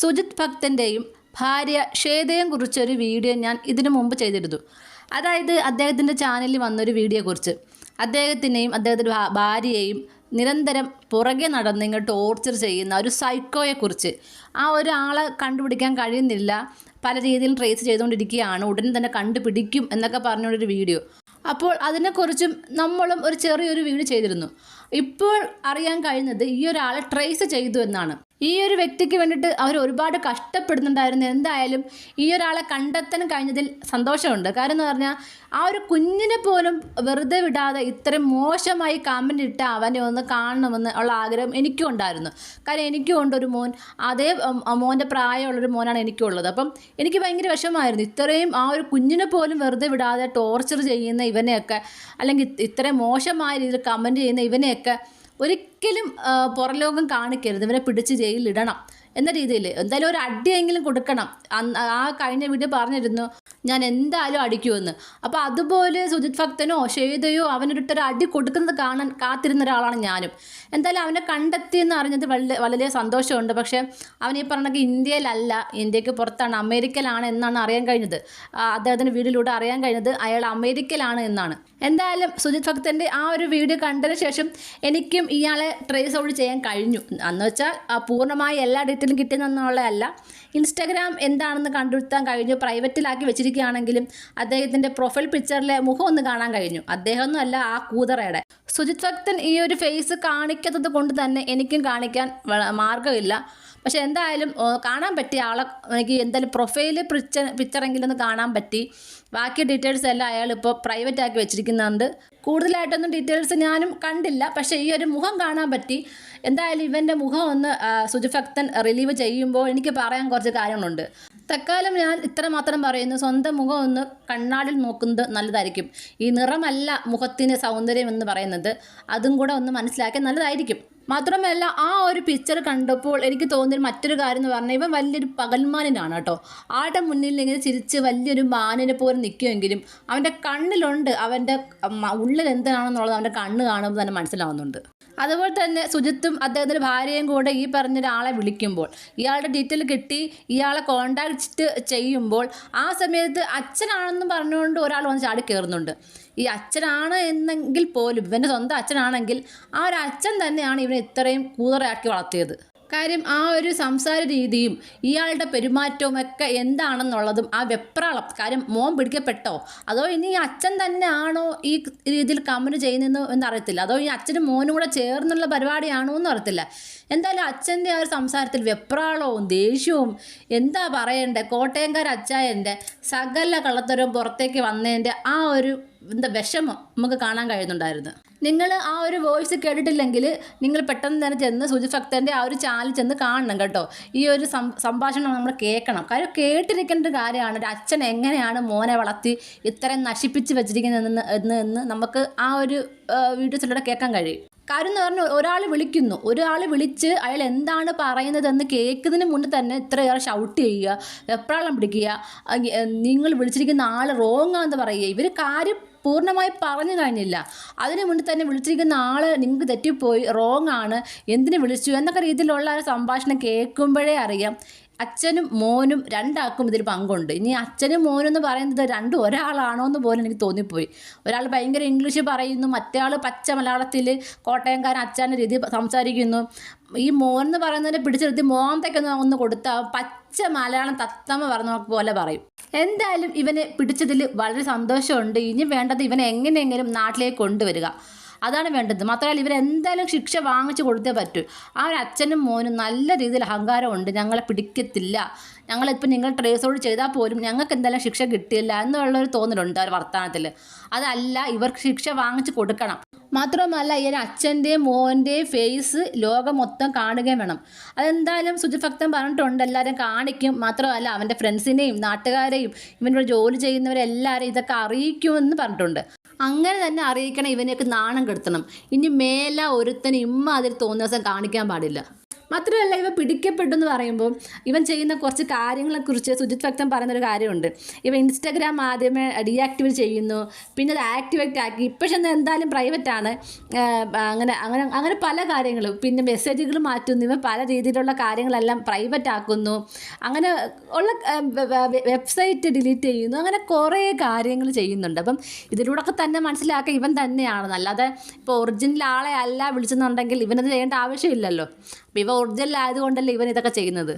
സുജിത് ഭക്തന്റെയും ഭാര്യ ഷേതയും കുറിച്ചൊരു വീഡിയോ ഞാൻ ഇതിനു മുമ്പ് ചെയ്തിരുന്നു. അതായത് അദ്ദേഹത്തിന്റെ ചാനലിൽ വന്നൊരു വീഡിയോയെക്കുറിച്ച് അദ്ദേഹത്തിനെയും അദ്ദേഹത്തിന്റെ ഭാര്യയെയും നിരന്തരം പുറകെ നടന്ന് ഇങ്ങനെ ടോർച്ചർ ചെയ്യുന്ന ഒരു സൈക്കോയെക്കുറിച്ച് ആ ഒരാളെ കണ്ടുപിടിക്കാൻ കഴിയുന്നില്ല. പല രീതിയിലും ട്രേസ് ചെയ്തുകൊണ്ടിരിക്കുകയാണ്. ഉടൻ തന്നെ കണ്ടുപിടിക്കും എന്നൊക്കെ പറഞ്ഞുകൊണ്ടൊരു വീഡിയോ അപ്പോൾ അതിനെക്കുറിച്ചും നമ്മളും ഒരു ചെറിയൊരു വീഡിയോ ചെയ്തിരുന്നു. ഇപ്പോൾ അറിയാൻ കഴിയുന്നത് ഈ ഒരാളെ ട്രേസ് ചെയ്തു എന്നാണ്. ഈ ഒരു വ്യക്തിക്ക് വേണ്ടിയിട്ട് അവർ ഒരുപാട് കഷ്ടപ്പെടുന്നുണ്ടായിരുന്നു. എന്തായാലും ഈ ഒരാളെ കണ്ടെത്താൻ കഴിഞ്ഞതിൽ സന്തോഷമുണ്ട്. കാരണം എന്ന് പറഞ്ഞാൽ ആ ഒരു കുഞ്ഞിനെ പോലും വെറുതെ വിടാതെ ഇത്രയും മോശമായി കമന്റ് ഇട്ട് അവനെ ഒന്ന് കാണണമെന്ന് ഉള്ള ആഗ്രഹം എനിക്കും ഉണ്ടായിരുന്നു. കാരണം എനിക്കും ഉണ്ട് ഒരു മോൻ. അതേ മോന്റെ പ്രായമുള്ളൊരു മോനാണ് എനിക്കും ഉള്ളത്. അപ്പം എനിക്ക് ഭയങ്കര വിഷമമായിരുന്നു. ഇത്രയും ആ ഒരു കുഞ്ഞിനെ പോലും വെറുതെ വിടാതെ ടോർച്ചർ ചെയ്യുന്ന ഇവനെയൊക്കെ അല്ലെങ്കിൽ ഇത്രയും മോശമായ രീതിയിൽ കമന്റ് ചെയ്യുന്ന ഇവനെയൊക്കെ ഒരിക്കലും പുറലോകം കാണിക്കരുത്. ഇവരെ പിടിച്ച് ജയിലിലിടണം. എന്ന രീതിയിൽ. എന്തായാലും ഒരു അടിയെങ്കിലും കൊടുക്കണം. ആ കഴിഞ്ഞ വീഡിയോ പറഞ്ഞിരുന്നു ഞാൻ എന്തായാലും അടിക്കുമെന്ന്. അപ്പോൾ അതുപോലെ സുജിത് ഭക്തനോ ശ്വേതയോ അവനൊരിട്ടൊരു അടി കൊടുക്കുന്നത് കാണാൻ കാത്തിരുന്ന ഒരാളാണ് ഞാനും. എന്തായാലും അവനെ കണ്ടെത്തിയെന്ന് അറിഞ്ഞത് വളരെ വളരെ സന്തോഷമുണ്ട്. പക്ഷേ അവൻ ഈ പറഞ്ഞ ഇന്ത്യയിലല്ല ഇന്ത്യയ്ക്ക് പുറത്താണ് അമേരിക്കയിലാണ് എന്നാണ് അറിയാൻ കഴിഞ്ഞത്. അദ്ദേഹത്തിന്റെ വീടിലൂടെ അറിയാൻ കഴിഞ്ഞത് അയാൾ അമേരിക്കയിലാണ് എന്നാണ്. എന്തായാലും സുജിത് ഭക്തന്റെ ആ ഒരു വീഡിയോ കണ്ടതിന് ശേഷം എനിക്കും ഇയാളെ ട്രേസ് ഔട്ട് ചെയ്യാൻ കഴിഞ്ഞു. എന്ന് വെച്ചാൽ പൂർണമായി എല്ലാ ഡീറ്റെയിലും കിട്ടിയെന്നുള്ളതല്ല ഇൻസ്റ്റാഗ്രാം എന്താണെന്ന് കണ്ടെത്താൻ കഴിഞ്ഞു പ്രൈവറ്റിലാക്കി വെച്ചിരിക്കുകയാണെങ്കിലും അദ്ദേഹത്തിന്റെ പ്രൊഫൈൽ പിക്ചറിലെ മുഖം ഒന്ന് കാണാൻ കഴിഞ്ഞു. അദ്ദേഹമൊന്നും അല്ല ആ കൂതറയുടെ. സുജിത് ഭക്തൻ ഈ ഒരു ഫേസ് കാണിക്കാത്തത് കൊണ്ട് തന്നെ എനിക്കും കാണിക്കാൻ മാർഗമില്ല. പക്ഷെ എന്തായാലും കാണാൻ പറ്റിയ ആളെ എനിക്ക് എന്തായാലും പ്രൊഫൈൽ പിക്ചർ പിക്ചറെങ്കിലും ഒന്ന് കാണാൻ പറ്റി. ബാക്കി ഡീറ്റെയിൽസ് എല്ലാം അയാൾ ഇപ്പോൾ പ്രൈവറ്റ് ആക്കി വെച്ചിരിക്കുന്നുണ്ട്. കൂടുതലായിട്ടൊന്നും ഡീറ്റെയിൽസ് ഞാനും കണ്ടില്ല. പക്ഷേ ഈ ഒരു മുഖം കാണാൻ പറ്റി. എന്തായാലും ഇവന്റെ മുഖം ഒന്ന് സുജിഫക്തൻ റിലീവ് ചെയ്യുമ്പോൾ എനിക്ക് പറയാൻ കുറച്ച് കാര്യങ്ങളുണ്ട്. തൽക്കാലം ഞാൻ ഇത്ര മാത്രം പറയുന്നു. സ്വന്തം മുഖം ഒന്ന് കണ്ണാടിൽ നോക്കുന്നത് നല്ലതായിരിക്കും. ഈ നിറമല്ല മുഖത്തിന് സൗന്ദര്യം എന്ന് പറയുന്നത്. അതും കൂടെ ഒന്ന് മനസ്സിലാക്കിയാൽ നല്ലതായിരിക്കും. മാത്രമല്ല ആ ഒരു പിക്ചർ കണ്ടപ്പോൾ എനിക്ക് തോന്നിയ മറ്റൊരു കാര്യം എന്ന് പറഞ്ഞാൽ ഇവൻ വലിയൊരു പകൽമാനിനാണ് കേട്ടോ. ആളുടെ മുന്നിൽ ഇങ്ങനെ ചിരിച്ച് വലിയൊരു മാനിനെ പോലെ നിൽക്കുമെങ്കിലും അവന്റെ കണ്ണിലുണ്ട് അവന്റെ ഉള്ളിൽ എന്താണെന്നുള്ളത് അവന്റെ കണ്ണ് കാണുമ്പോൾ തന്നെ മനസ്സിലാവുന്നുണ്ട്. അതുപോലെ തന്നെ സുജിത്തും അദ്ദേഹത്തിന്റെ ഭാര്യയും കൂടെ ഈ പറഞ്ഞ ഒരാളെ വിളിക്കുമ്പോൾ ഇയാളുടെ ഡീറ്റെയിൽ കിട്ടി ഇയാളെ കോണ്ടാക്ട് ചെയ്യുമ്പോൾ ആ സമയത്ത് അച്ഛനാണെന്ന് പറഞ്ഞുകൊണ്ട് ഒരാൾ വന്ന് ചാടി കയറുന്നുണ്ട് ഈ അച്ഛനാണ് എന്നെങ്കിൽ പോലും ഇവന്റെ സ്വന്തം അച്ഛനാണെങ്കിൽ ആ ഒരു അച്ഛൻ തന്നെയാണ് ഇവനെ ഇത്രയും കൂതറയാക്കി വളർത്തിയത്. കാര്യം ആ ഒരു സംസാര രീതിയും ഇയാളുടെ പെരുമാറ്റവും ഒക്കെ എന്താണെന്നുള്ളതും ആ വെപ്രാളം. കാര്യം മോൻ പിടിക്കപ്പെട്ടോ? അതോ ഇനി അച്ഛൻ അച്ഛൻ തന്നെയാണോ ഈ രീതിയിൽ കമന്റ് ചെയ്യുന്നതെന്ന് എന്നറിയത്തില്ല. അതോ ഈ അച്ഛനും മോനും കൂടെ ചേർന്നുള്ള പരിപാടിയാണോ എന്നും അറിയത്തില്ല എന്തായാലും അച്ഛന്റെ ആ ഒരു സംസാരത്തിൽ വെപ്രാളവും ദേഷ്യവും എന്താ പറയണ്ടേ? കോട്ടയംകാർ അച്ചായന്റെ സകല കള്ളത്തരവും പുറത്തേക്ക് വന്നതിന്റെ ആ ഒരു എന്താ വിഷമം നമുക്ക് കാണാൻ കഴിയുന്നുണ്ടായിരുന്നു. നിങ്ങൾ ആ ഒരു വോയിസ് കേട്ടിട്ടില്ലെങ്കിൽ നിങ്ങൾ പെട്ടെന്ന് തന്നെ ചെന്ന് സുജിത് ഭക്തന്റെ ആ ഒരു ചാനൽ ചെന്ന് കാണണം കേട്ടോ. ഈ ഒരു സംഭാഷണം നമ്മൾ കേൾക്കണം. കാര്യം കേട്ടിരിക്കേണ്ട കാര്യമാണ് ഒരു അച്ഛൻ എങ്ങനെയാണ് മോനെ വളർത്തി ഇത്രയും നശിപ്പിച്ച് വെച്ചിരിക്കുന്നതെന്ന് എന്ന് എന്ന് നമുക്ക് ആ ഒരു വീഡിയോസിലൂടെ കേൾക്കാൻ കഴിയും. കാര്യം എന്ന് പറഞ്ഞാൽ ഒരാൾ വിളിക്കുന്നു. ഒരാൾ വിളിച്ച് അയാൾ എന്താണ് പറയുന്നതെന്ന് കേൾക്കുന്നതിന് മുന്നേ തന്നെ ഇത്രയേറെ ഷൗട്ട് ചെയ്യുക വെപ്രാളം പിടിക്കുക നിങ്ങൾ വിളിച്ചിരിക്കുന്ന ആൾ റോങ് ആണെന്ന് പറയുക. ഇവർ കാര്യം പൂർണമായി പറഞ്ഞു കഴിഞ്ഞില്ല. അതിനു മുന്നിൽ തന്നെ വിളിച്ചിരിക്കുന്ന ആൾ നിങ്ങൾക്ക് തെറ്റിപ്പോയി റോങ് ആണ് എന്തിനു വിളിച്ചു എന്നൊക്കെ രീതിയിലുള്ള ഒരു സംഭാഷണം കേൾക്കുമ്പോഴേ അറിയാം. അച്ഛനും മോനും രണ്ടാൾക്കും ഇതിൽ പങ്കുണ്ട്. ഇനി അച്ഛനും മോനും എന്ന് പറയുന്നത് രണ്ടും ഒരാളാണോ എന്ന് പോലും എനിക്ക് തോന്നിപ്പോയി. ഒരാൾ ഭയങ്കര ഇംഗ്ലീഷ് പറയുന്നു മറ്റേ ആൾ പച്ച മലയാളത്തിൽ കോട്ടയംകാരൻ അച്ഛന്റെ രീതി സംസാരിക്കുന്നു. ഈ മോൻ എന്ന് പറയുന്നതിനെ പിടിച്ചെടുത്ത് മോന്തയ്ക്കൊന്ന് ഒന്ന് കൊടുത്താൽ പച്ച മലയാളം തത്തമ്മ പറഞ്ഞ പോലെ പറയും. എന്തായാലും ഇവനെ പിടിച്ചതിൽ വളരെ സന്തോഷമുണ്ട്. ഇനി വേണ്ടത് ഇവനെ എങ്ങനെയെങ്കിലും നാട്ടിലേക്ക് കൊണ്ടുവരിക. അതാണ് വേണ്ടത്. മാത്രമല്ല ഇവരെന്തായാലും ശിക്ഷ വാങ്ങിച്ചു കൊടുത്തേ പറ്റൂ. ആ ഒരു അച്ഛനും മോനും നല്ല രീതിയിൽ അഹങ്കാരമുണ്ട്. ഞങ്ങളെ പിടിക്കത്തില്ല. ഞങ്ങളിപ്പോൾ നിങ്ങൾ ട്രേസോട് ചെയ്താൽ പോലും ഞങ്ങൾക്ക് എന്തായാലും ശിക്ഷ കിട്ടിയില്ല എന്നുള്ളൊരു തോന്നലുണ്ട് അവർ വർത്തമാനത്തിൽ അതല്ല ഇവർക്ക് ശിക്ഷ വാങ്ങിച്ചു കൊടുക്കണം. മാത്രമല്ല ഈ അച്ഛന്റെയും മോന്റെയും ഫേസ് ലോകം മൊത്തം കാണുകയും വേണം. അതെന്തായാലും സുജിഭക്തൻ പറഞ്ഞിട്ടുണ്ട് എല്ലാവരും കാണിക്കും. മാത്രമല്ല അവന്റെ ഫ്രണ്ട്സിനെയും നാട്ടുകാരെയും ഇവനോട് ജോലി ചെയ്യുന്നവരെല്ലാവരെയും ഇതൊക്കെ അറിയിക്കുമെന്ന് പറഞ്ഞിട്ടുണ്ട്. അങ്ങനെ തന്നെ അറിയിക്കണം ഇവനെയൊക്കെ നാണം കെടുത്തണം. ഇനി മേല ഒരുത്തന് ഇമ്മ അതിൽ തോന്നിയ ദിവസം കാണിക്കാൻ പാടില്ല. മാത്രമല്ല ഇവ പിടിക്കപ്പെട്ടു എന്ന് പറയുമ്പോൾ ഇവൻ ചെയ്യുന്ന കുറച്ച് കാര്യങ്ങളെക്കുറിച്ച് സുജിത് ഭക്തൻ പറയുന്നൊരു കാര്യമുണ്ട്. ഇവ ഇൻസ്റ്റാഗ്രാം ആദ്യമേ ഡീആക്ടിവേറ്റ് ചെയ്യുന്നു. പിന്നെ അത് ആക്ടിവേറ്റ് ആക്കി. ഇപ്പോഴെ എന്തായാലും പ്രൈവറ്റ് ആണ്. അങ്ങനെ അങ്ങനെ അങ്ങനെ പല കാര്യങ്ങളും. പിന്നെ മെസ്സേജുകൾ മാറ്റുന്നു. ഇവ പല രീതിയിലുള്ള കാര്യങ്ങളെല്ലാം പ്രൈവറ്റ് ആക്കുന്നു. അങ്ങനെ ഉള്ള വെബ്സൈറ്റ് ഡിലീറ്റ് ചെയ്യുന്നു. അങ്ങനെ കുറേ കാര്യങ്ങൾ ചെയ്യുന്നുണ്ട്. അപ്പം ഇതിലൂടെയൊക്കെ തന്നെ മനസ്സിലാക്കുക ഇവൻ തന്നെയാണ്. അല്ലാതെ ഇപ്പോൾ ഒറിജിനൽ ആളെ അല്ല വിളിച്ചെന്നുണ്ടെങ്കിൽ ഇവനത് ചെയ്യേണ്ട ആവശ്യമില്ലല്ലോ. അപ്പോൾ ഇവ ഒറിജിനൽ ആയതുകൊണ്ടല്ലേ ഇവൻ ഇതൊക്കെ ചെയ്യുന്നത്?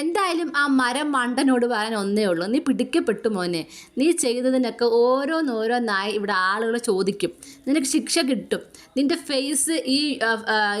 എന്തായാലും ആ മരം മണ്ടനോട് പറയാൻ ഒന്നേ ഉള്ളൂ. നീ പിടിക്കപ്പെട്ടു മോനെ. നീ ചെയ്തതിനൊക്കെ ഓരോന്നോരോന്നായി ഇവിടെ ആളുകൾ ചോദിക്കും. നിനക്ക് ശിക്ഷ കിട്ടും. നിന്റെ ഫേസ് ഈ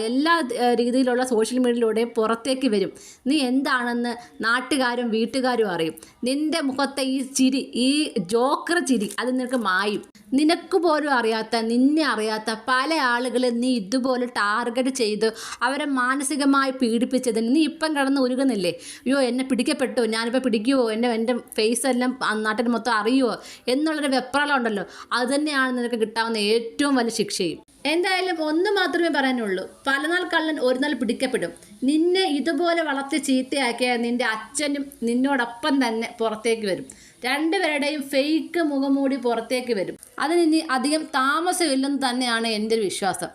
എല്ലാ രീതിയിലുള്ള സോഷ്യൽ മീഡിയയിലൂടെ പുറത്തേക്ക് വരും. നീ എന്താണെന്ന് നാട്ടുകാരും വീട്ടുകാരും അറിയും. നിന്റെ മുഖത്തെ ഈ ചിരി ഈ ജോക്കർ ചിരി അത് നിനക്ക് മായും. നിനക്ക് പോലും അറിയാത്ത നിന്നെ അറിയാത്ത പല ആളുകളെ നീ ഇതുപോലെ ടാർഗറ്റ് ചെയ്ത് അവരെ മാനസികമായി പീഡിപ്പിച്ചതിന് നീ ഇപ്പം കിടന്ന് ഉരുകുന്നില്ലേ അയ്യോ എന്നെ പിടിക്കപ്പെട്ടു. ഞാനിപ്പോൾ പിടിക്കുമോ എന്റെ എന്റെ ഫേസ് എല്ലാം നാട്ടിൽ മൊത്തം അറിയുമോ എന്നുള്ളൊരു വെപ്രാളം ഉണ്ടല്ലോ അത് തന്നെയാണ് നിനക്ക് കിട്ടാവുന്ന ഏറ്റവും വലിയ ശിക്ഷയും. എന്തായാലും ഒന്ന് മാത്രമേ പറയാനുള്ളൂ. പലനാൾ കള്ളൻ ഒരു നാൾ പിടിക്കപ്പെടും. നിന്നെ ഇതുപോലെ വളർത്തി ചീത്തയാക്കിയ നിന്റെ അച്ഛനും നിന്നോടൊപ്പം തന്നെ പുറത്തേക്ക് വരും. രണ്ടുപേരുടെയും ഫേക്ക് മുഖംമൂടി പുറത്തേക്ക് വരും. അതിന് ഇനി അധികം താമസമില്ലെന്ന് തന്നെയാണ് എന്റെ ഒരു വിശ്വാസം.